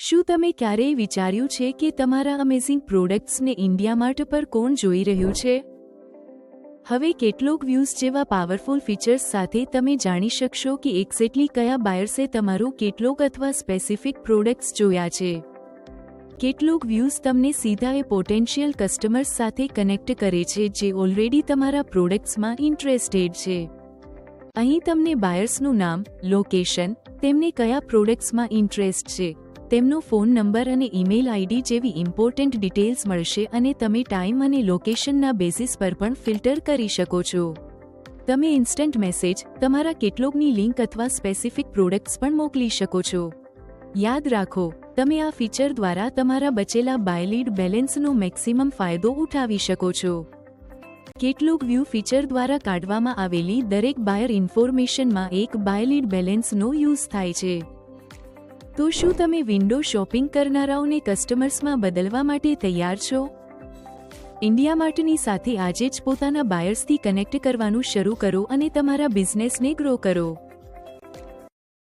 શું તમે ક્યારેય વિચાર્યું છે કે તમારા અમેઝિંગ પ્રોડક્ટ્સને ઇન્ડિયા માર્ટ પર કોણ જોઈ રહ્યું છે? હવે કેટલોક વ્યૂઝ જેવા પાવરફુલ ફીચર્સ સાથે તમે જાણી શકશો કે એક્ઝેક્ટલી કયા બાયર્સે તમારું કેટલોક અથવા સ્પેસિફિક પ્રોડક્ટ્સ જોયા છે. કેટલોક વ્યૂઝ તમને સીધા એ પોટેન્શિયલ કસ્ટમર્સ સાથે કનેક્ટ કરે છે જે ઓલરેડી તમારા પ્રોડક્ટ્સમાં ઇન્ટરેસ્ટેડ છે. અહીં તમને બાયર્સનું નામ લોકેશન તેમને કયા પ્રોડક્ટ્સમાં ઇન્ટરેસ્ટ છે. તેમનો ફોન નંબર અને ઈમેલ આઈડી જેવી ઇમ્પોર્ટન્ટ ડિટેલ્સ મળશે અને તમે ટાઈમ અને લોકેશનના બેસિસ પર પણ ફિલ્ટર કરી શકો છો. તમે ઇન્સ્ટન્ટ મેસેજ, તમારા કેટલોગની લિંક અથવા સ્પેસિફિક પ્રોડક્ટ્સ પણ મોકલી શકો છો. યાદ રાખો, તમે આ ફીચર દ્વારા તમારા બચેલા બાયલીડ બેલેન્સનો મેક્સિમમ ફાયદો ઉઠાવી શકો છો. કેટલુક વ્યૂ ફીચર દ્વારા કાઢવામાં આવેલી દરેક બાયર ઇન્ફોર્મેશનમાં એક બાયલીડ બેલેન્સનો યુઝ થાય છે. તો શું તમે વિન્ડો શોપિંગ કરનારાઓને કસ્ટમર્સમાં બદલવા માટે તૈયાર છો? ઇન્ડિયા માર્ટની સાથે આજે જ પોતાના બાયર્સથી કનેક્ટ કરવાનું શરૂ કરો અને તમારા બિઝનેસને ગ્રો કરો.